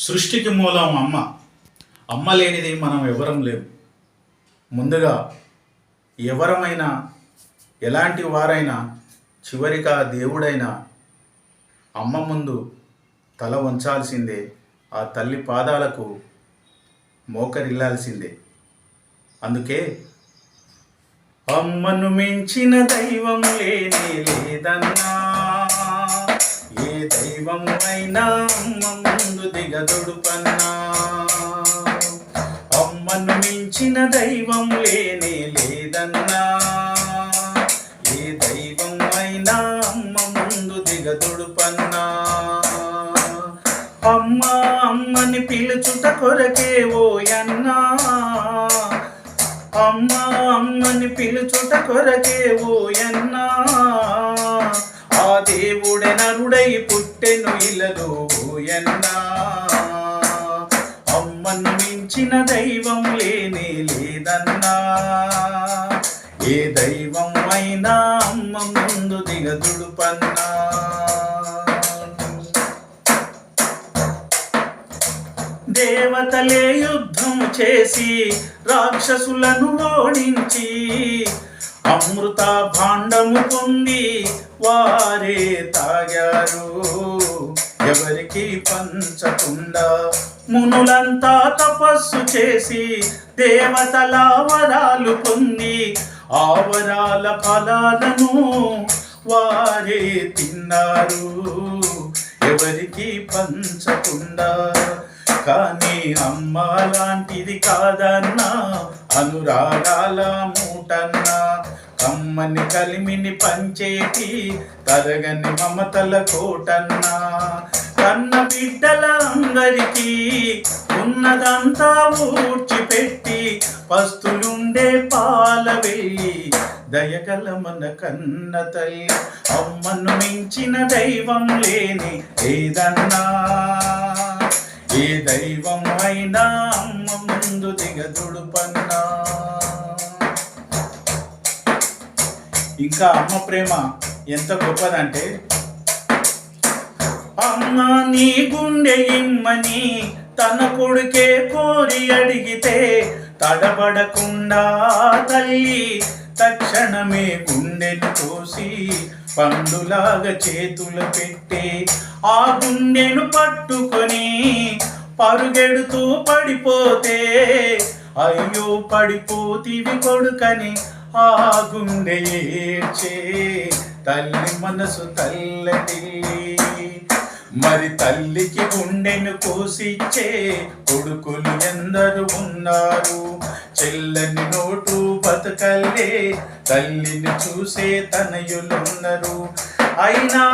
సృష్టికి మూలం అమ్మ. అమ్మ లేనిది మనం ఎవరం లేవు ముందుగా ఎవరమైనా ఎలాంటి వారైనా చివరిగా దేవుడైనా అమ్మ ముందు తల వంచాల్సిందే ఆ తల్లి పాదాలకు మోకరిల్లాల్సిందే. అందుకే అమ్మను మించిన దైవం లేనే లేదన్నా. ఏ దైవం అయినా ముందు దిగదొడుపన్నా. అమ్మను మించిన దైవం లేనే లేదన్నా. ఏ దైవం అయినా అమ్మ ముందు దిగదొడుపన్నా. అమ్మ అమ్మని పిలుచుట కొరకే ఓయన్నా. అమ్మ అమ్మని పిలుచుట కొరకే ఓయన్నా. ఆ దేవుడే నరుడై పుట్టెను ఇలలు ఓయన్నా అమ్మను మించిన దైవం లేనే లేదన్నా. ఏ దైవం అయినా అమ్మ ముందు దిగదుడుపన్నా. దేవతలే యుద్ధం చేసి రాక్షసులను ఓడించి అమృత భాండము పొంది వారే తాగారు. ఎవరికి పంచకుండా? మునులంతా తపస్సు చేసి దేవతల వరాలు పొంది ఆ వరాల ఫలాలను వారే తిన్నారు. ఎవరికి పంచకుండా? కానీ అమ్మ లాంటిది కాదన్నా అనురాగాల మూటన్నా కమ్మని కలిమిని పంచేటి తరగని మమతల కోటన్నా కన్న బిడ్డల అందరికీ ఉన్నదంతా ఊడ్చిపెట్టి పస్తులుండే పాల దయగల మన కన్న తల్లి అమ్మను మించిన దైవం లేని ఏదన్నా. ఏ దైవం అయినా అమ్మ ముందు దిగదుడుపన్నా ఇంకా అమ్మ ప్రేమ ఎంత గొప్పదంటే అమ్మ నీ గుండె ఇమ్మని తన కొడుకే కోరి అడిగితే తడబడకుండా తల్లి తక్షణమే గుండెను కోసి పండులాగా చేతులు పెట్టే ఆ గుండెను పట్టుకొని పరుగెడుతూ పడిపోతే అయ్యో పడిపోతివి కొడుకని ఆ గుండె ఏడ్చే తల్లి మనసు తల్లటి మరి తల్లికి గుండెను కోసిచ్చే కొడుకులు ఎందరు ఉన్నారు. చెల్లని నోటు బతకల్లే తల్లిని చూసే తనయులున్నారు. అయినా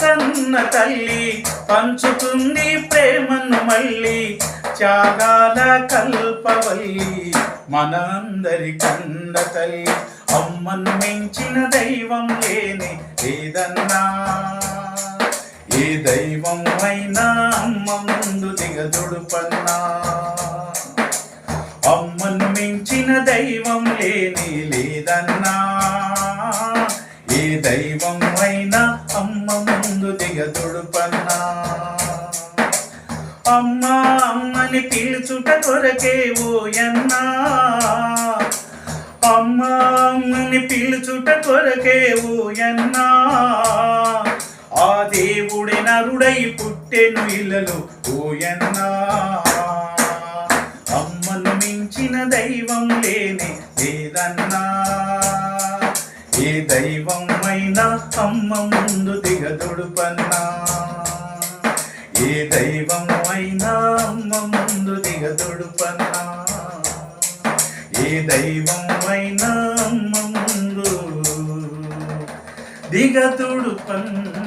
కన్న తల్లి పంచుతుంది ప్రేమను మళ్ళీ. త్యాగాల కల్పవల్లి మనందరి కన్న తల్లి అమ్మను మించిన దైవం లేని లేదన్నా ఏ దైవం అయినా అమ్మ ముందు దిగదుడుపన్నా. అమ్మను మించిన దైవం లేని లేదన్నా ఏ దైవం అయినా అమ్మ ముందు దిగదుడుపన్నా. అమ్మా అమ్మని పిలుచుట కొరకే ఓయన్నా అమ్మా అమ్మని పిలుచుట కొరకే ఓయన్నా ఆ దేవుడి నరుడై పుట్టెను ఇళ్ళలు ఓయన్నా అమ్మను మించిన దైవం లేని లేదన్నా. ఏ దైవం అయినా అమ్మ ముందు దిగదుడుపన్నా ఏ దైవం అయినా అమ్మ ముందు దిగదుడుపన్నా ఏ దైవం అయినా అమ్మ ముందు దిగదుడుపన్నా?